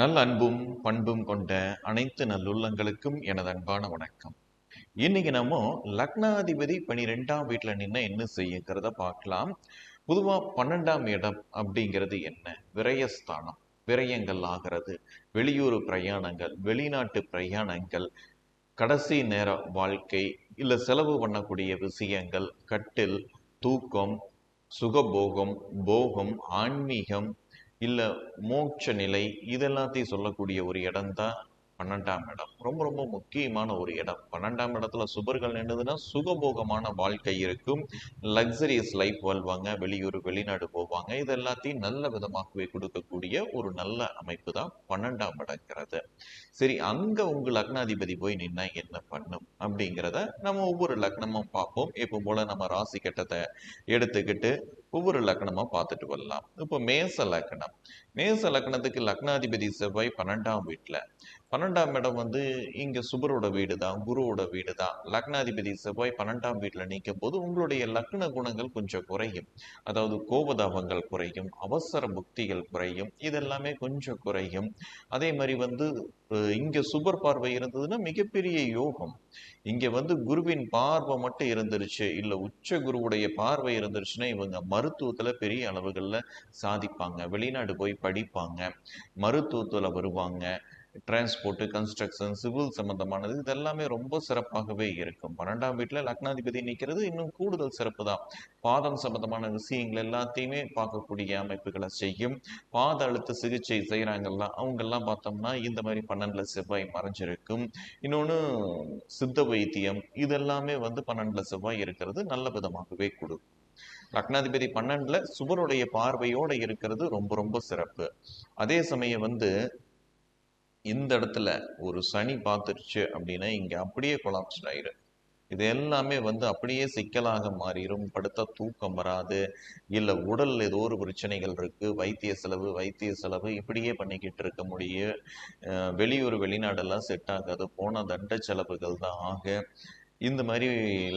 நல்ல அன்பும் பண்பும் கொண்ட அனைத்து நல்லுள்ளங்களுக்கும் எனது அன்பான வணக்கம். இன்னைக்கு நம்ம லக்னாதிபதி பனிரெண்டாம் வீட்டில் நின்று என்ன செய்யுங்கிறத பார்க்கலாம். பொதுவாக பன்னெண்டாம் இடம் அப்படிங்கிறது என்ன? விரயஸ்தானம் விரயங்கள் ஆகிறது. வெளியூர் பிரயாணங்கள் வெளிநாட்டு பிரயாணங்கள் கடைசி நேர வாழ்க்கை இல்லை செலவு பண்ணக்கூடிய விஷயங்கள் கட்டில் தூக்கம் சுகபோகம் போகம் ஆன்மீகம் இல்லை மோட்ச நிலை இதெல்லாத்தையும் சொல்லக்கூடிய ஒரு இடம்தான் பன்னெண்டாம் இடம். ரொம்ப ரொம்ப முக்கியமான ஒரு இடம். பன்னெண்டாம் இடத்துல சுபர்கள் நின்றுதுன்னா சுகபோகமான வாழ்க்கை இருக்கும். லக்ஸரியஸ் லைஃப் வாழ்வாங்க. வெளியூர் வெளிநாடு போவாங்க. இது எல்லாத்தையும் நல்ல விதமாகவே கொடுக்கக்கூடிய ஒரு நல்ல அமைப்பு தான் பன்னெண்டாம் இடங்கிறது. சரி அங்க உங்க லக்னாதிபதி போய் நின்னா என்ன பண்ணும்? அப்படிங்கிறத நம்ம ஒவ்வொரு லக்னமும் பார்ப்போம். இப்போ போல நம்ம ராசி கட்டத்தை எடுத்துக்கிட்டு ஒவ்வொரு லக்னமா பார்த்துட்டு வரலாம். இப்போ மேச லக்னம். மேச லக்னத்துக்கு லக்னாதிபதி செவ்வாய் பன்னெண்டாம் வீட்டில். பன்னெண்டாம் இடம் வந்து இங்கே சுபரோட வீடு தான் குருவோட வீடு தான் லக்னாதிபதி செவ்வாய் பன்னெண்டாம் வீட்டில் நீக்கும் போது உங்களுடைய லக்ன குணங்கள் கொஞ்சம் குறையும். அதாவது கோபதாபங்கள் குறையும் அவசர புக்திகள் குறையும் இதெல்லாமே கொஞ்சம் குறையும். அதே மாதிரி வந்து இங்கே சுபர் பார்வை இருந்ததுன்னா மிகப்பெரிய யோகம். இங்கே வந்து குருவின் பார்வை மட்டும் இருந்துருச்சு இல்லை உச்ச குருவுடைய பார்வை இருந்துருச்சுன்னா இவங்க மருத்துவத்தில் பெரிய அளவுகளில் சாதிப்பாங்க வெளிநாடு போய் படிப்பாங்க மருத்துவத்தில் வருவாங்க டிரான்ஸ்போர்ட் கன்ஸ்ட்ரக்ஷன் சிவில் சம்பந்தமானது இதெல்லாமே ரொம்ப சிறப்பாகவே இருக்கும். பன்னெண்டாம் வீட்டில் லக்னாதிபதி நிற்கிறது இன்னும் கூடுதல் சிறப்பு தான். பாதம் சம்பந்தமான விஷயங்கள் எல்லாத்தையுமே பார்க்கக்கூடிய அமைப்புகளை செய்யும். பாத அழுத்த சிகிச்சை செய்கிறாங்கல்ல அவங்கெல்லாம் பார்த்தோம்னா இந்த மாதிரி பன்னெண்டுல செவ்வாய் மறைஞ்சிருக்கும். இன்னொன்று சித்த வைத்தியம் இதெல்லாமே வந்து பன்னெண்டுல செவ்வாய் இருக்கிறது நல்ல விதமாகவே கொடுக்கும் லக்னாதிபதி பன்னெண்டுல சுபருடைய பார்வையோட இருக்கிறது ரொம்ப ரொம்ப சிறப்பு. அதே சமயம் வந்து இந்த இடத்துல ஒரு சனி பார்த்துருச்சு அப்படின்னா இங்கே அப்படியே கொலாப்ஸ்ட் ஆயிரு இது எல்லாமே வந்து அப்படியே சிக்கலாக மாறிடும் படுத்தா தூக்கம் வராது. இல்லை உடல் ஏதோ ஒரு பிரச்சனைகள் இருக்குது வைத்திய செலவு வைத்திய செலவு இப்படியே பண்ணிக்கிட்டு இருக்க முடியும். வெளியூர் வெளிநாடெல்லாம் செட் ஆகாது. போன தண்ட செலவுகள் தான் ஆக. இந்த மாதிரி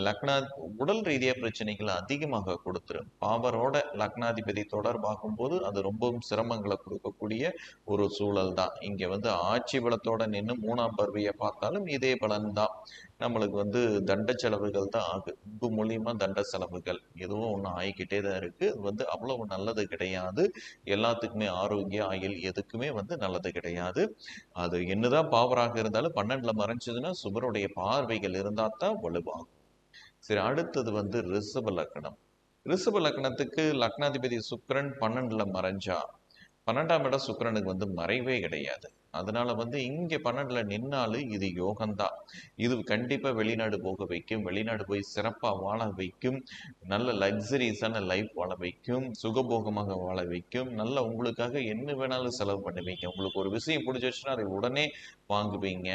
லக்னா உடல் ரீதியாக பிரச்சனைகளை அதிகமாக கொடுத்துரும். பாவரோட லக்னாதிபதி தொடர்பாகும் போது அது ரொம்பவும் சிரமங்களை கொடுக்கக்கூடிய ஒரு சூழல் தான். இங்கே வந்து ஆட்சி பலத்தோட நின்று மூணாம் பருவியை பார்த்தாலும் இதே பலன் தான். நம்மளுக்கு வந்து தண்ட செலவுகள் தான் ஆகு. இது மூலியமா தண்ட செலவுகள் எதுவும் ஒன்று ஆகிக்கிட்டே தான் இருக்கு. அது வந்து அவ்வளவு நல்லது கிடையாது. எல்லாத்துக்குமே ஆரோக்கிய ஆயுள் எதுக்குமே வந்து நல்லது கிடையாது. அது என்னதான் பாவராக இருந்தாலும் பன்னெண்டுல மறைஞ்சதுன்னா சுபருடைய பார்வைகள் இருந்தா தான் வலுவாகும். சரி அடுத்தது வந்து ரிசப லக்னம். ரிசப லக்னத்துக்கு லக்னாதிபதி சுக்கிரன் பன்னெண்டுல மறைஞ்சா பன்னெண்டாம் இடம் சுக்கரனுக்கு வந்து மறைவே கிடையாது. அதனால வந்து இங்கே பன்னெண்டுல நின்னாலும் இது யோகம்தான் இது கண்டிப்பா வெளிநாடு போக வைக்கும். வெளிநாடு போய் சிறப்பா வாழ வைக்கும். நல்ல லக்ஸரிஸான லைஃப் வாழ வைக்கும். சுகபோகமாக வாழ வைக்கும். நல்ல உங்களுக்காக என்ன வேணாலும் செலவு பண்ணுவீங்க உங்களுக்கு ஒரு விஷயம் பிடிச்சிருச்சுன்னா அதை உடனே வாங்குவீங்க.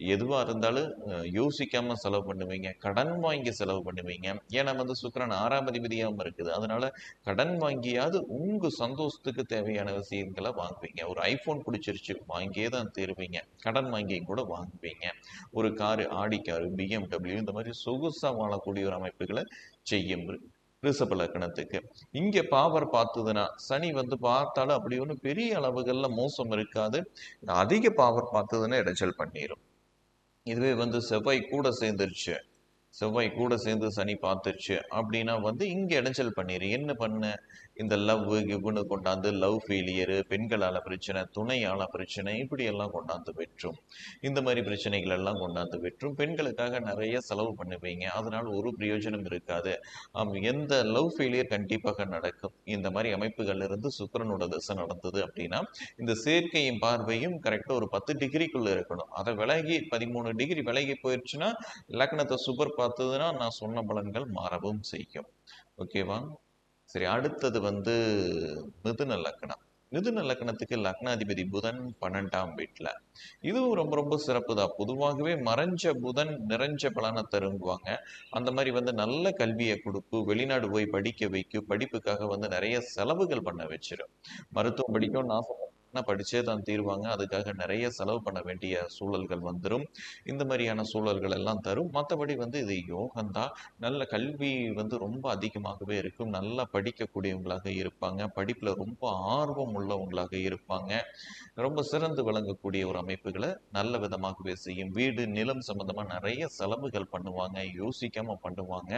எதுவாக இருந்தாலும் யோசிக்காமல் செலவு பண்ணுவீங்க. கடன் வாங்கி செலவு பண்ணுவீங்க. ஏன்னா வந்து சுக்கிரன் ஆறாம் அதிபதியாகவும் இருக்குது. அதனால கடன் வாங்கியாவது உங்கள் சந்தோஷத்துக்கு தேவையான விஷயங்களை வாங்குவீங்க. ஒரு ஐஃபோன் பிடிச்சிருச்சு வாங்கியே தான் தீருவீங்க. கடன் வாங்கியும் கூட வாங்குவீங்க. ஒரு காரு ஆடி காரு பிஎம்டபிள்யூ இந்த மாதிரி சொகுசாக வாழக்கூடிய ஒரு அமைப்புகளை செய்யும் ரிஷப லக்கணத்துக்கு இங்கே பாவர் பார்த்ததுன்னா சனி வந்து பார்த்தாலும் அப்படி ஒன்றும் பெரிய அளவுகளில் மோசம் இருக்காது. அதிக பாவர் பார்த்ததுன்னா இடைச்சல் பண்ணிடும் இதுவே வந்து செவ்வாய் கூட சேர்ந்துருச்சு. செவ்வாய் கூட சேர்ந்து சனி பார்த்துருச்சு அப்படின்னா வந்து இங்கே இடைஞ்சல் பண்ணிடு என்ன பண்ண? இந்த லவ் கிவ்னு கொண்டாந்து லவ் ஃபெயிலியரு பெண்களால் பிரச்சனை துணையால் பிரச்சனை இப்படி எல்லாம் கொண்டாந்து வெற்றும் இந்த மாதிரி பிரச்சனைகள் எல்லாம் கொண்டாந்து வெற்றும் பெண்களுக்காக நிறைய செலவு பண்ணுவீங்க. அதனால் ஒரு பிரயோஜனம் இருக்காது. எந்த லவ் ஃபெயிலியர் கண்டிப்பாக நடக்கும். இந்த மாதிரி அமைப்புகள் இருந்து சுக்கிரனோட திசை நடந்தது அப்படின்னா இந்த சேர்க்கையும் பார்வையும் கரெக்டாக ஒரு பத்து டிகிரிக்குள்ளே இருக்கணும். அதை விலகி பதிமூணு டிகிரி விலகி போயிடுச்சுன்னா லக்னத்தை சூப்பர் பார்த்ததுன்னா நான் சொன்ன பலன்கள் மாறவும் செய்யும். ஓகேவா சரி அடுத்தது வந்து மிதுன லக்னம். மிதுன லக்னத்துக்கு லக்னாதிபதி புதன் பன்னெண்டாம் வீட்டுல இதுவும் ரொம்ப ரொம்ப சிறப்பு தான் பொதுவாகவே மறைஞ்ச புதன் நிறைஞ்ச பலனை தருங்குவாங்க. அந்த மாதிரி வந்து நல்ல கல்வியை கொடுப்பு வெளிநாடு போய் படிக்க வைக்கும் படிப்புக்காக வந்து நிறைய செலவுகள் பண்ண வச்சிடும் மருத்துவம் படிக்கும் படிக்கணும்னு ஆனால் படித்தே தான் தீருவாங்க. அதுக்காக நிறைய செலவு பண்ண வேண்டிய சூழல்கள் வந்துடும் இந்த மாதிரியான சூழல்கள் எல்லாம் தரும். மற்றபடி வந்து இது யோகந்தான் நல்ல கல்வி வந்து ரொம்ப அதிகமாகவே இருக்கும். நல்லா படிக்கக்கூடியவங்களாக இருப்பாங்க. படிப்பில் ரொம்ப ஆர்வம் உள்ளவங்களாக இருப்பாங்க. ரொம்ப சிறந்து விளங்கக்கூடிய ஒரு அமைப்புகளை நல்ல விதமாகவே செய்யும். வீடு நிலம் சம்பந்தமாக நிறைய செலவுகள் பண்ணுவாங்க. யோசிக்காமல் பண்ணுவாங்க.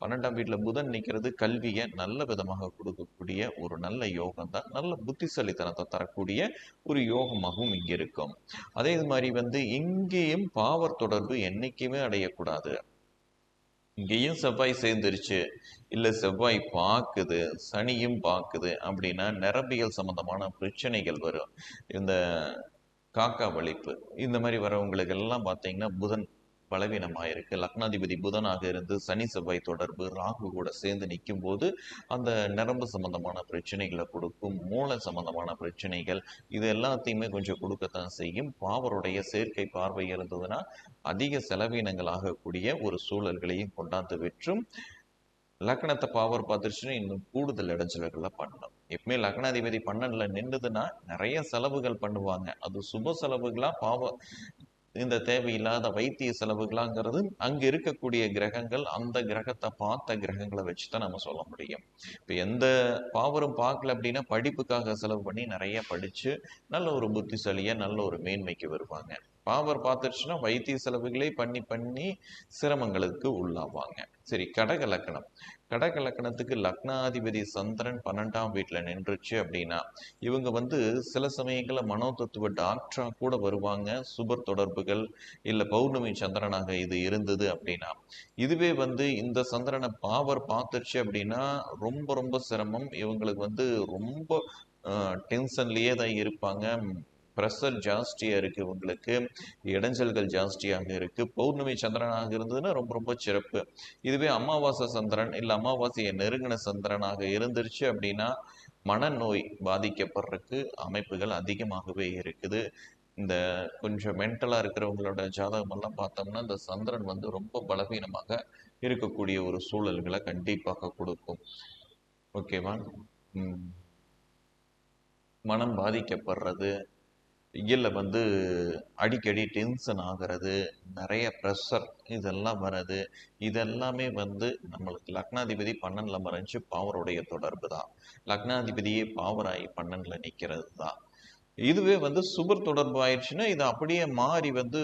பன்னெண்டாம் வீட்டில் புதன் நிற்கிறது கல்வியை நல்ல விதமாக கொடுக்கக்கூடிய ஒரு நல்ல யோகம் தான். நல்ல புத்திசாலித்தனத்தை தரக்கூடிய ஒரு யோகமாகவும் இங்கே இருக்கும். அதே மாதிரி வந்து இங்கேயும் பாவர் தொடர்பு என்னைக்குமே அடையக்கூடாது. இங்கேயும் செவ்வாய் சேர்ந்துருச்சு. இல்லை செவ்வாய் பார்க்குது சனியும் பார்க்குது அப்படின்னா நரம்பியல் சம்பந்தமான பிரச்சனைகள் வரும். இந்த காக்கா வலிப்பு இந்த மாதிரி வரவங்களுக்கு எல்லாம் பார்த்தீங்கன்னா புதன் பலவீனமாக இருக்குது லக்னாதிபதி புதனாக இருந்து சனி செவ்வாய் தொடர்பு ராகு கூட சேர்ந்து நிற்கும் போது அந்த நரம்பு சம்பந்தமான பிரச்சனைகளை கொடுக்கும் மூளை சம்பந்தமான பிரச்சனைகள் இது எல்லாத்தையுமே கொஞ்சம் கொடுக்கத்தான் செய்யும். பாவருடைய சேர்க்கை பார்வை இருந்ததுன்னா அதிக செலவீனங்கள் ஆகக்கூடிய ஒரு சூழல்களையும் கொண்டாந்து விற்றும் லக்னத்தை பாவர் பார்த்துருச்சுன்னா இன்னும் கூடுதல் இடைஞ்சல்களை பண்ணணும் எப்பவுமே லக்னாதிபதி பன்னெண்டுல நின்றுதுன்னா நிறைய செலவுகள் பண்ணுவாங்க. அது சுப செலவுகளா பாவ இந்த தேவையில்லாத வைத்திய செலவுகளாங்கிறது அங்கே இருக்கக்கூடிய கிரகங்கள் அந்த கிரகத்தை பார்த்த கிரகங்களை வச்சு தான் நம்ம சொல்ல முடியும். இப்போ எந்த பாவரும் பார்க்கல அப்படின்னா படிப்புக்காக செலவு பண்ணி நிறைய படித்து நல்ல ஒரு புத்திசாலியாக நல்ல ஒரு மேன்மைக்கு வருவாங்க. பாவர் பார்த்துருச்சுன்னா வைத்திய செலவுகளே பண்ணி பண்ணி சிரமங்களுக்கு உள்ளாவாங்க. சரி கடக லக்கணம். கடக லக்கணத்துக்கு லக்னாதிபதி சந்திரன் பன்னெண்டாம் வீட்டில் நின்றுச்சு அப்படின்னா இவங்க வந்து சில சமயங்களில் மனோதத்துவ டாக்டராக கூட வருவாங்க. சுபர் தொடர்புகள் இல்லை பௌர்ணமி சந்திரனாக இது இருந்தது அப்படின்னா இதுவே வந்து இந்த சந்திரனை பாவர் பார்த்துருச்சு அப்படின்னா ரொம்ப ரொம்ப சிரமம். இவங்களுக்கு வந்து ரொம்ப டென்ஷன்லேயே தான் இருப்பாங்க. ப்ரெஷர் ஜாஸ்தியாக இருக்குது இவங்களுக்கு இடைஞ்சல்கள் ஜாஸ்தியாக இருக்குது பௌர்ணமி சந்திரனாக இருந்ததுன்னா ரொம்ப ரொம்ப சிறப்பு. இதுவே அமாவாசை சந்திரன் இல்லை அமாவாசையை நெருங்கின சந்திரனாக இருந்துருச்சு அப்படின்னா மனநோய் பாதிக்கப்படுறதுக்கு அமைப்புகள் அதிகமாகவே இருக்குது. இந்த கொஞ்சம் மென்டலாக இருக்கிறவங்களோட ஜாதகமெல்லாம் பார்த்தோம்னா இந்த சந்திரன் வந்து ரொம்ப பலவீனமாக இருக்கக்கூடிய ஒரு சூழல்களை கண்டிப்பாக கொடுக்கும். ஓகேவா? மனம் பாதிக்கப்படுறது இல்லை வந்து அடிக்கடி டென்ஷன் ஆகிறது நிறைய ப்ரெஷர் இதெல்லாம் வர்றது இதெல்லாமே வந்து நம்மளுக்கு லக்னாதிபதி பன்னெண்டில் மறைஞ்சு பாவருடைய தொடர்பு தான். லக்னாதிபதியே பாவராகி பன்னெண்டில் நிற்கிறது தான். இதுவே வந்து சுபர் தொடர்பு ஆயிடுச்சுன்னா இது அப்படியே மாறி வந்து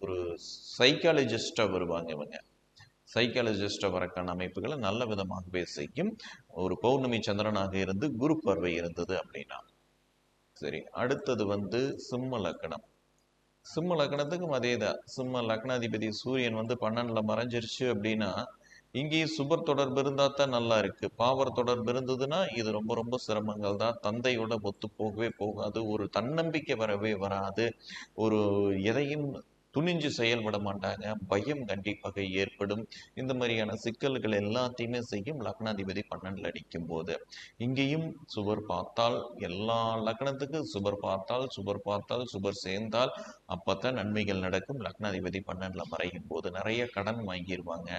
ஒரு சைக்காலஜிஸ்டாக வருவாங்க இவங்க. சைக்காலஜிஸ்டை வரக்கான அமைப்புகளை நல்ல விதமாகவே செய்யும். ஒரு பௌர்ணமி சந்திரனாக இருந்து குரு பார்வை இருந்தது அப்படின்னா. சரி அடுத்தது வந்து சிம்ம லக்னம் சிம்ம லக்னத்துக்கும் அதே தான் சிம்ம லக்னாதிபதி சூரியன் வந்து பன்னெண்டில் மறைஞ்சிருச்சு அப்படின்னா இங்கேயும் சுபர் தொடர்பு இருந்தால் தான் நல்லா இருக்கு. பாவர் தொடர்பு இருந்ததுன்னா இது ரொம்ப ரொம்ப சிரமங்கள் தான். தந்தையோட ஒத்து போகவே போகாது. ஒரு தன்னம்பிக்கை வரவே வராது. ஒரு எதையும் துணிஞ்சு செயல்பட மாட்டாங்க. பயம் கண்டிப்பாக ஏற்படும். இந்த மாதிரியான சிக்கல்கள் எல்லாத்தையுமே செய்யும் லக்னாதிபதி பன்னெண்டில் அடிக்கும் போது இங்கேயும் சுவர் பார்த்தால் எல்லா லக்னத்துக்கும் சுபர் பார்த்தால் சுபர் பார்த்தால் சுபர் சேர்ந்தால் அப்போத்தான் நன்மைகள் நடக்கும். லக்னாதிபதி பன்னெண்டில் மறையும் போது நிறைய கடன் வாங்கிடுவாங்க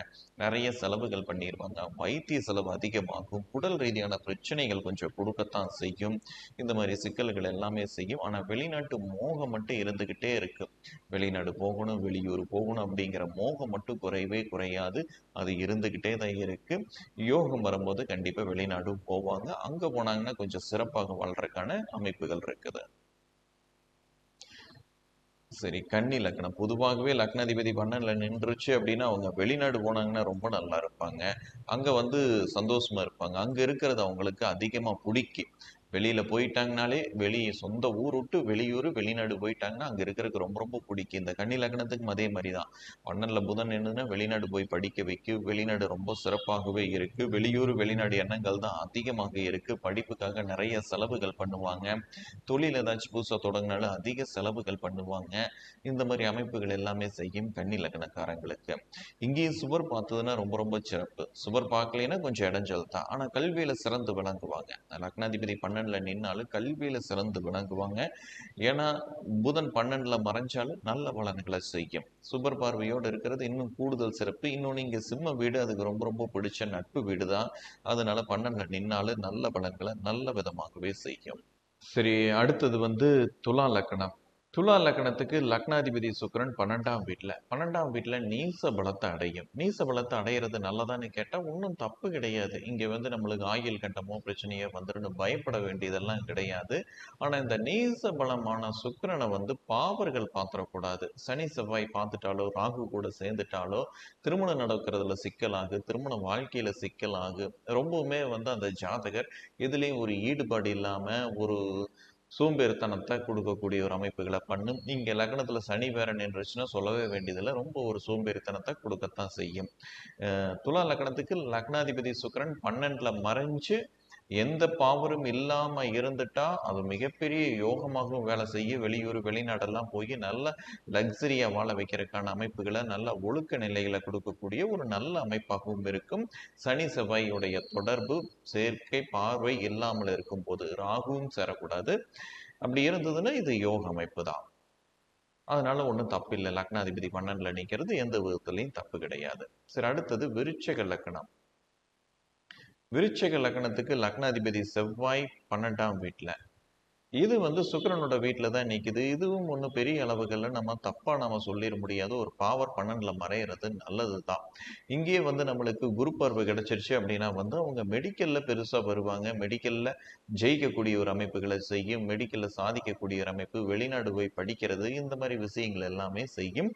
நிறைய செலவுகள் பண்ணிடுவாங்க வைத்திய செலவு அதிகமாகும். உடல் ரீதியான பிரச்சனைகள் கொஞ்சம் கொடுக்கத்தான் செய்யும். இந்த மாதிரி சிக்கல்கள் எல்லாமே செய்யும். ஆனால் வெளிநாட்டு மோகம் மட்டும் இருந்துக்கிட்டே இருக்கு. வெளிநாடு போகணும் வெளியூர் போகணும் அப்படிங்கிற மோகம் மட்டும் குறையவே குறையாது. அது இருந்துகிட்டே தான் இருக்கு. யோகம் வரும்போது கண்டிப்பா வெளிநாடும் போவாங்க. அங்க போனாங்கன்னா கொஞ்சம் சிறப்பாக வாழ்றதுக்கான அமைப்புகள் இருக்குது. சரி கன்னி லக்னம். பொதுவாகவே லக்னாதிபதி பண்ணல நின்றுச்சு அப்படின்னா அவங்க வெளிநாடு போனாங்கன்னா ரொம்ப நல்லா இருப்பாங்க. அங்க வந்து சந்தோஷமா இருப்பாங்க. அங்க இருக்கிறது அவங்களுக்கு அதிகமா பிடிக்கும். வெளியில போயிட்டாங்கனாலே வெளியே சொந்த ஊர் விட்டு வெளியூர் வெளிநாடு போயிட்டாங்கன்னா அங்க இருக்கிறதுக்கு ரொம்ப ரொம்ப பிடிக்கும். இந்த கன்னி லக்னத்துக்கும் அதே மாதிரி தான் பன்னெண்டுல புதன் என்னன்னா வெளிநாடு போய் படிக்க வைக்கும் வெளிநாடு ரொம்ப சிறப்பாகவே இருக்கு. வெளியூர் வெளிநாடு எண்ணங்கள் தான் அதிகமாக இருக்கு. படிப்புக்காக நிறைய செலவுகள் பண்ணுவாங்க. தொழில் ஏதாச்சும் புதுசா தொடங்கினாலும் அதிக செலவுகள் பண்ணுவாங்க. இந்த மாதிரி அமைப்புகள் எல்லாமே செய்யும் கன்னி லக்னக்காரங்களுக்கு. இங்கேயும் சுவர் பார்த்ததுன்னா ரொம்ப ரொம்ப சிறப்பு. சுவர் பார்க்கலைன்னா கொஞ்சம் இடைஞ்சல் தான். ஆனா கல்வியில சிறந்து விளங்குவாங்க. லக்னாதிபதி பன்னெண்டில் நின்னாலும் கல்வியில் சிறந்து விளங்குவாங்க. ஏன்னா புதன் பன்னெண்டில் மறைஞ்சாலும் நல்ல பலன்களை செய்யும். சுபர் பார்வையோடு இருக்கிறது இன்னும் கூடுதல் சிறப்பு. இன்னொன்னு இங்கே சிம்ம வீடு அதுக்கு ரொம்ப ரொம்ப பிடிச்ச நட்பு வீடு தான் அதனால பன்னெண்டில் நின்னாலும் நல்ல பலன்களை நல்ல விதமாகவே செய்யும். சரி அடுத்தது வந்து துலா லக்கணம். துலா லக்னத்துக்கு லக்னாதிபதி சுக்கரன் பன்னெண்டாம் வீட்டில் பன்னெண்டாம் வீட்டில் நீச பலத்தை அடையும். நீச பலத்தை அடையிறது நல்லதான்னு கேட்டால் ஒன்றும் தப்பு கிடையாது. இங்கே வந்து நம்மளுக்கு ஆயில் கட்டமோ பிரச்சனையோ வந்துடும் பயப்பட வேண்டியதெல்லாம் கிடையாது. ஆனால் இந்த நீச பலமான சுக்கரனை வந்து பாவர்கள் பார்த்துடக்கூடாது சனி செவ்வாய் பார்த்துட்டாலோ ராகு கூட சேர்ந்துட்டாலோ திருமணம் நடக்கிறதுல சிக்கலாகு திருமண வாழ்க்கையில் சிக்கலாகு ரொம்பவுமே வந்து அந்த ஜாதகர் எதுலேயும் ஒரு ஈடுபாடு இல்லாமல் ஒரு சோம்பேறித்தனத்தை கொடுக்கக்கூடிய ஒரு அமைப்புகளை பண்ணும். இங்கே லக்னத்தில் சனி பேரன் நின்றுச்சுன்னா சொல்லவே வேண்டியதில் ரொம்ப ஒரு சோம்பேறித்தனத்தை கொடுக்கத்தான் செய்யும். துலா லக்னத்துக்கு லக்னாதிபதி சுக்கிரன் பன்னெண்டில் மறைஞ்சு எந்த பாவரும் இல்லாம இருந்துட்டா அது மிகப்பெரிய யோகமாகவும் வேலை செய்ய வெளியூர் வெளிநாடெல்லாம் போய் நல்ல லக்ஸரியா வாழ வைக்கிறதுக்கான அமைப்புகளை நல்ல ஒழுக்க நிலைகளை கொடுக்கக்கூடிய ஒரு நல்ல அமைப்பாகவும் இருக்கும். சனி செவ்வாயுடைய தொடர்பு சேர்க்கை பார்வை இல்லாமல் இருக்கும் போது ராகுவும் சேரக்கூடாது. அப்படி இருந்ததுன்னா இது யோக அமைப்பு தான். அதனால ஒன்றும் தப்பு இல்லை லக்னாதிபதி பன்னெண்டுல நிற்கிறது எந்த விதத்துலையும் தப்பு கிடையாது. சரி அடுத்தது விருச்சக லக்னம். விருச்சக லக்னத்துக்கு லக்னாதிபதி செவ்வாய் பன்னெண்டாம் வீட்டில் இது வந்து சுக்கரனோட வீட்டில் தான் நிற்கிது இதுவும் ஒன்றும் பெரிய அளவுகளில் நம்ம தப்பாக நம்ம சொல்லிட முடியாது. ஒரு பாவர் பன்னெண்டில் மறையிறது நல்லது தான். இங்கேயே வந்து நம்மளுக்கு குரு பார்வை கிடைச்சிருச்சு அப்படின்னா வந்து அவங்க மெடிக்கலில் பெருசாக வருவாங்க. மெடிக்கலில் ஜெயிக்கக்கூடிய ஒரு அமைப்புகளை செய்யும். மெடிக்கலில் சாதிக்கக்கூடிய ஒரு அமைப்பு. வெளிநாடு போய் படிக்கிறது. இந்த மாதிரி விஷயங்கள் எல்லாமே செய்யும்.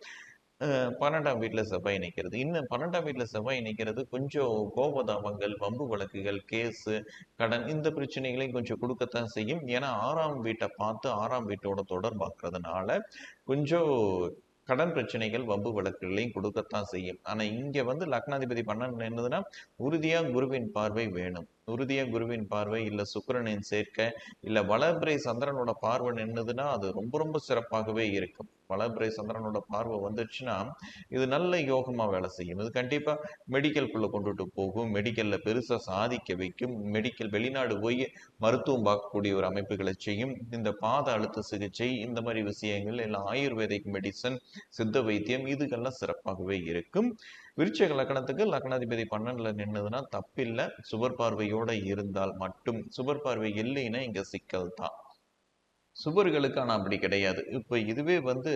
பன்னெண்டாம் வீட்டில் செவ்வாய் நிற்கிறது இன்னும் பன்னெண்டாம் வீட்டில் செவ்வாய் நிற்கிறது கொஞ்சம் கோபதாபங்கள் வம்பு வழக்குகள் கேஸு கடன் இந்த பிரச்சனைகளையும் கொஞ்சம் கொடுக்கத்தான் செய்யும். ஏன்னா ஆறாம் வீட்டை பார்த்து ஆறாம் வீட்டோட தொடர்பாக்குறதுனால கொஞ்சம் கடன் பிரச்சனைகள் வம்பு வழக்குகளையும் கொடுக்கத்தான் செய்யும். ஆனால் இங்கே வந்து லக்னாதிபதி பன்னெண்டு என்னதுன்னா உறுதியாக குருவின் பார்வை வேணும். உறுதியாக குருவின் பார்வை இல்லை சுக்கரனின் சேர்க்கை இல்லை வளர்பிறை சந்திரனோட பார்வை நின்றுதுன்னா அது ரொம்ப ரொம்ப சிறப்பாகவே இருக்கும். பலபிரை சந்திரனோட பார்வை வந்துச்சுன்னா இது நல்ல யோகமாக வேலை செய்யும். இது கண்டிப்பாக மெடிக்கல்குள்ளே கொண்டுட்டு போகும். மெடிக்கலில் பெருசாக சாதிக்க வைக்கும். மெடிக்கல் வெளிநாடு போய் மருத்துவம் பார்க்கக்கூடிய ஒரு அமைப்புகளை செய்யும். இந்த பாத அழுத்த சிகிச்சை இந்த மாதிரி விஷயங்கள் இல்லை ஆயுர்வேதிக் மெடிசன் சித்த வைத்தியம் இதுக்கெல்லாம் சிறப்பாகவே இருக்கும். விருச்சக லக்னத்துக்கு லக்னாதிபதி பன்னெண்டுல நின்னதுன்னா தப்பில்லை. சுபர் பார்வையோட இருந்தால் மட்டும். சுபர் பார்வை இல்லைன்னா இங்க சிக்கல் தான் சுபர்களுக்கு ஆனால் அப்படி கிடையாது. இப்போ இதுவே வந்து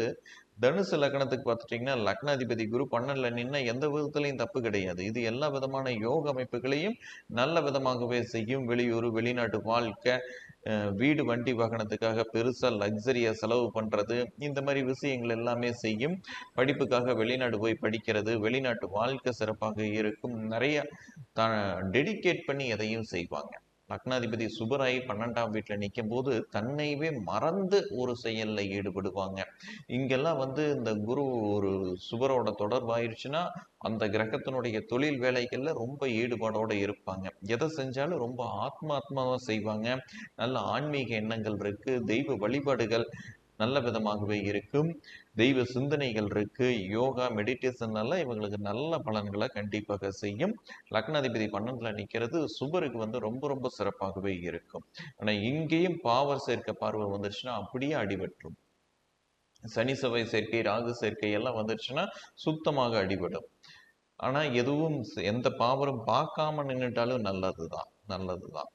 தனுசு லக்னத்துக்கு பார்த்துட்டிங்கன்னா லக்னாதிபதி குரு பன்னெண்டில் நின்ன எந்த விதத்துலையும் தப்பு கிடையாது. இது எல்லா விதமான யோக அமைப்புகளையும் நல்ல விதமாகவே செய்யும். வெளியூர் வெளிநாட்டு வாழ்க்கை வீடு வண்டி வாகனத்துக்காக பெருசாக லக்ஸரியாக செலவு பண்ணுறது இந்த மாதிரி விஷயங்கள் எல்லாமே செய்யும். படிப்புக்காக வெளிநாடு போய் படிக்கிறது வெளிநாட்டு வாழ்க்கை சிறப்பாக இருக்கும். நிறைய த டெடிகேட் பண்ணி எதையும் செய்வாங்க. லக்னாதிபதி சுபராய் பன்னெண்டாம் வீட்டில் நிற்கும் போது தன்னைவே மறந்து ஒரு செயலில் ஈடுபடுவாங்க. இங்கெல்லாம் வந்து இந்த குரு ஒரு சுபரோட தொடர்பாயிருச்சுன்னா அந்த கிரகத்தினுடைய தொழில் வேலைகளில் ரொம்ப ஈடுபாடோடு இருப்பாங்க. எதை செஞ்சாலும் ரொம்ப ஆத்மாத்மாவாக செய்வாங்க. நல்ல ஆன்மீக எண்ணங்கள் இருக்குது தெய்வ வழிபாடுகள் நல்ல விதமாகவே இருக்கும். தெய்வ சிந்தனைகள் இருக்கு. யோகா மெடிடேஷன் எல்லாம் இவங்களுக்கு நல்ல பலன்களை கண்டிப்பாக செய்யும். லக்னாதிபதி பன்னெண்டுல நிக்கிறது சுபருக்கு வந்து ரொம்ப ரொம்ப சிறப்பாகவே இருக்கும். ஆனா இங்கேயும் பாவர் சேர்க்க பார்வை வந்துருச்சுன்னா அப்படியே அடிபட்டுரும். சனி செவ்வாய் சேர்க்கை ராகு சேர்க்கை எல்லாம் வந்துருச்சுன்னா சுத்தமாக அடிபடும். ஆனா எதுவும் எந்த பாவரும் பார்க்காம நின்னுட்டாலும் நல்லதுதான். நல்லதுதான்.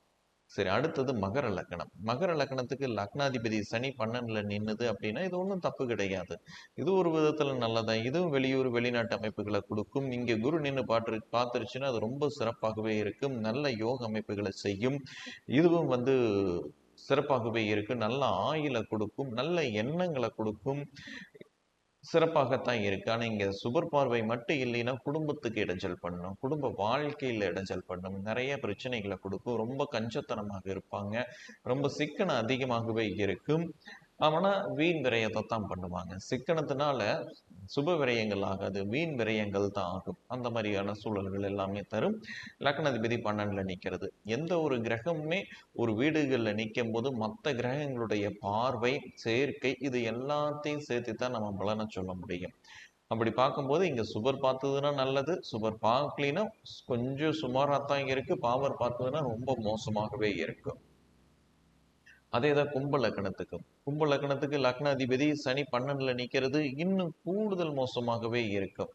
சரி அடுத்தது மகர லக்னம் மகர லக்னத்துக்கு லக்னாதிபதி சனி பன்னெண்டுல நின்னுது அப்படின்னா இது ஒன்றும் தப்பு கிடையாது. இது ஒரு விதத்தில் நல்லதான் இதுவும் வெளியூர் வெளிநாட்டு அமைப்புகளை கொடுக்கும். இங்கே குரு நின்று பாட்டு பார்த்துருச்சுன்னா அது ரொம்ப சிறப்பாகவே இருக்கும். நல்ல யோக அமைப்புகளை செய்யும். இதுவும் வந்து சிறப்பாகவே இருக்கு. நல்ல ஆயில கொடுக்கும். நல்ல எண்ணங்களை கொடுக்கும். சிறப்பாகத்தான் இருக்கு. ஆனா இங்க சுபர் பார்வை மட்டும் இல்லைன்னா குடும்பத்துக்கு இடைஞ்சல் பண்ணும். குடும்ப வாழ்க்கையில இடைஞ்சல் பண்ணும். நிறைய பிரச்சனைகளை கொடுக்கும். ரொம்ப கஞ்சத்தனமாக இருப்பாங்க. ரொம்ப சிக்கனம் அதிகமாகவே இருக்கும். ஆனால் வீண் விரயத்தை தான் பண்ணுவாங்க. சிக்கனத்தினால சுப விரயங்கள் ஆகாது. வீண் விரயங்கள் தான் ஆகும். அந்த மாதிரியான சூழல்கள் எல்லாமே தரும். லக்னாதிபதி பன்னெண்டில் நிற்கிறது எந்த ஒரு கிரகமுமே ஒரு வீடுகளில் நிற்கும் போது மற்ற கிரகங்களுடைய பார்வை சேர்க்கை இது எல்லாத்தையும் சேர்த்து தான் நம்ம பலனை சொல்ல முடியும். அப்படி பார்க்கும்போது இங்கே சுபர் பார்த்ததுன்னா நல்லது. சுபர் பார்க்கலினா கொஞ்சம் சுமாராக தான் இருக்குது பாவர் பார்த்ததுன்னா ரொம்ப மோசமாகவே இருக்கும் அதே தான் கும்ப லக்னத்துக்கும். கும்ப லக்னத்துக்கு லக்னாதிபதி சனி பன்னெண்டில் நிற்கிறது இன்னும் கூடுதல் மோசமாகவே இருக்கும்.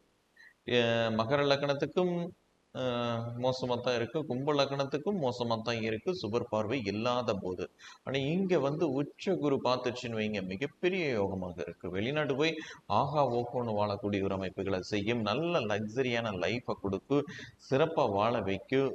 மகர லக்னத்துக்கும் மோசமாக தான் இருக்குது கும்ப லக்னத்துக்கும் மோசமாக தான் இருக்குது சுபர் பார்வை இல்லாத போது. ஆனால் இங்கே வந்து உச்ச குரு பார்த்துச்சுன்னு வைங்க மிகப்பெரிய யோகமாக இருக்குது வெளிநாடு போய் ஆகா ஓகோன்னு வாழக்கூடிய ஒரு அமைப்புகளை செய்யும் நல்ல லக்ஸரியான லைஃப்பை கொடுக்கும் சிறப்பாக வாழ வைக்கும்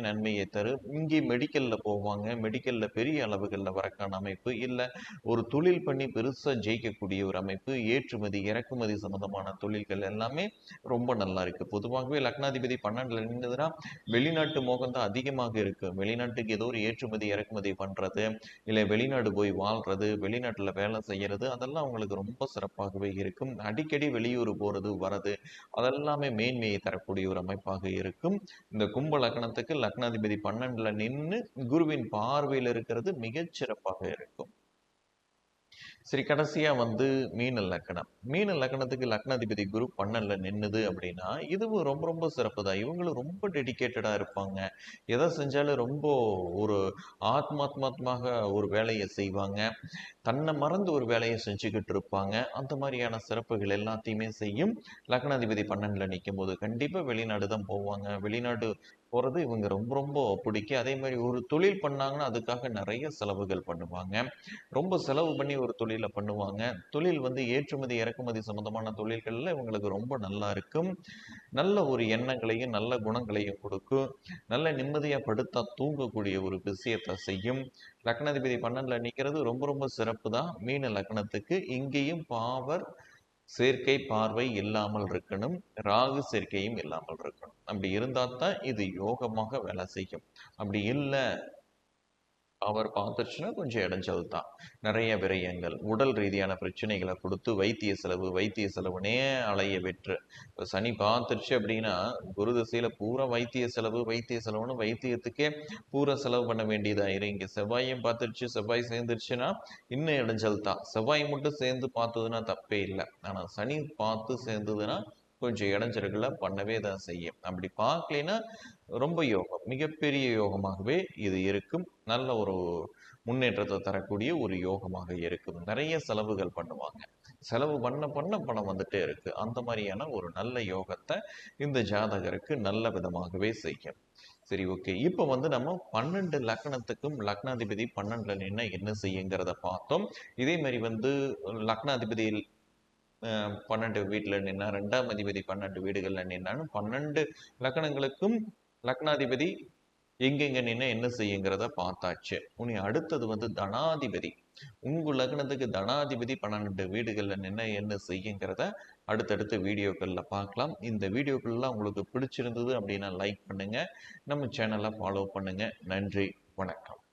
நன்மையை தரும். இங்கே மெடிக்கல்ல போவாங்க. மெடிக்கல்ல பெரிய அளவுகளில் வரக்கான அமைப்பு இல்லை. ஒரு தொழில் பண்ணி பெருசாக ஜெயிக்கக்கூடிய ஒரு அமைப்பு ஏற்றுமதி இறக்குமதி சம்பந்தமான தொழில்கள் எல்லாமே ரொம்ப நல்லா இருக்கு. பொதுவாகவே லக்னாதிபதி பன்னெண்டுல நின்றதுன்னா வெளிநாட்டு மோகம் தான் அதிகமாக இருக்கு. வெளிநாட்டுக்கு ஏதோ ஒரு ஏற்றுமதி இறக்குமதி பண்றது இல்லை வெளிநாடு போய் வாழ்றது வெளிநாட்டில் வேலை செய்யறது அதெல்லாம் அவங்களுக்கு ரொம்ப சிறப்பாகவே இருக்கும். அடிக்கடி வெளியூர் போறது வரது அதெல்லாமே மேன்மையை தரக்கூடிய ஒரு அமைப்பாக இருக்கும். இந்த கும்ப லக்னத்துக்கு லக்னாதிபதி பன்னெண்டுல நின்று குருவின் பார்வையில் இருக்கிறது மிகச்சிறப்பாக இருக்கும். சரி கடைசியா வந்து மீன லக்கணம். மீன லக்கணத்துக்கு லக்னாதிபதி குரு பன்னெண்டுல நின்னுது அப்படின்னா இதுவும் ரொம்ப ரொம்ப சிறப்பு தான் இவங்களும் ரொம்ப டெடிக்கேட்டடா இருப்பாங்க. எதை செஞ்சாலும் ரொம்ப ஒரு ஆத்மாத்மாத்மாக ஒரு வேலையை செய்வாங்க. தன்னை மறந்து ஒரு வேலையை செஞ்சுக்கிட்டு இருப்பாங்க. அந்த மாதிரியான சிறப்புகள் எல்லாத்தையுமே செய்யும் லக்னாதிபதி பன்னெண்டுல நிற்கும் போது கண்டிப்பா வெளிநாடு தான் போவாங்க. வெளிநாடு போகிறது இவங்க ரொம்ப ரொம்ப பிடிக்கும். அதே மாதிரி ஒரு தொழில் பண்ணாங்கன்னா அதுக்காக நிறைய செலவுகள் பண்ணுவாங்க. ரொம்ப செலவு பண்ணி ஒரு தொழிலை பண்ணுவாங்க. தொழில் வந்து ஏற்றுமதி இறக்குமதி சம்மந்தமான தொழில்களில் இவங்களுக்கு ரொம்ப நல்லா இருக்கும். நல்ல ஒரு எண்ணங்களையும் நல்ல குணங்களையும் கொடுக்கும். நல்ல நிம்மதியாக படுத்தா தூங்கக்கூடிய ஒரு விஷயத்தை செய்யும். லக்னாதிபதி பன்னெண்டில் நிற்கிறது ரொம்ப ரொம்ப சிறப்பு தான் மீன லக்னத்துக்கு இங்கேயும் பாவர் சேர்க்கை பார்வை இல்லாமல் இருக்கணும் ராகு சேர்க்கையும் இல்லாமல் இருக்கணும். அப்படி இருந்தால் தான் இது யோகமாக வேலை செய்யும். அப்படி இல்லை அவர் பார்த்துருச்சுன்னா கொஞ்சம் இடைஞ்சல் தான் நிறைய விரயங்கள். உடல் ரீதியான பிரச்சனைகளை கொடுத்து வைத்திய செலவு வைத்திய செலவுனே அலைய வெற்று இப்போ சனி பார்த்துருச்சு அப்படின்னா குரு திசையில் பூரா வைத்திய செலவு வைத்திய செலவுன்னு வைத்தியத்துக்கே பூரா செலவு பண்ண வேண்டியதாயிரும் இங்கே செவ்வாயும் பார்த்துருச்சு செவ்வாய் சேர்ந்துருச்சுன்னா இன்னும் இடைஞ்சல் தான் செவ்வாய் மட்டும் சேர்ந்து பார்த்ததுன்னா தப்பே இல்லை. ஆனால் சனி பார்த்து சேர்ந்ததுன்னா கொஞ்சம் இடைஞ்சல்களை பண்ணவே தான் செய்யும். அப்படி பார்க்கலைன்னா ரொம்ப யோகம் மிகப்பெரிய யோகமாகவே இது இருக்கும். நல்ல ஒரு முன்னேற்றத்தை தரக்கூடிய ஒரு யோகமாக இருக்கும். நிறைய செலவுகள் பண்ணுவாங்க. செலவு பண்ண பண்ண பணம் வந்துட்டே இருக்கு. அந்த மாதிரியான ஒரு நல்ல யோகத்தை இந்த ஜாதகருக்கு நல்ல விதமாகவே செய்யும். சரி ஓகே. இப்போ வந்து நம்ம பன்னெண்டு லக்னத்துக்கும் லக்னாதிபதி பன்னெண்டுல நின்று என்ன செய்யுங்கிறத பார்த்தோம். இதே மாதிரி வந்து லக்னாதிபதி பன்னெண்டு வீட்டில் நின்னா ரெண்டாம் அதிபதி பன்னெண்டு வீடுகளில் நின்னாலும் பன்னெண்டு லக்னங்களுக்கும் லக்னாதிபதி எங்கெங்க நின்று என்ன செய்யுங்கிறத பார்த்தாச்சு. உனி அடுத்தது வந்து தனாதிபதி. உங்க லக்னத்துக்கு தனாதிபதி பன்னெண்டு வீடுகளில் நின்று என்ன செய்யுங்கிறத அடுத்தடுத்த வீடியோக்களில் பார்க்கலாம். இந்த வீடியோக்கள்லாம் உங்களுக்கு பிடிச்சிருந்தது அப்படின்னா லைக் பண்ணுங்க. நம்ம சேனலை ஃபாலோ பண்ணுங்க. நன்றி. வணக்கம்.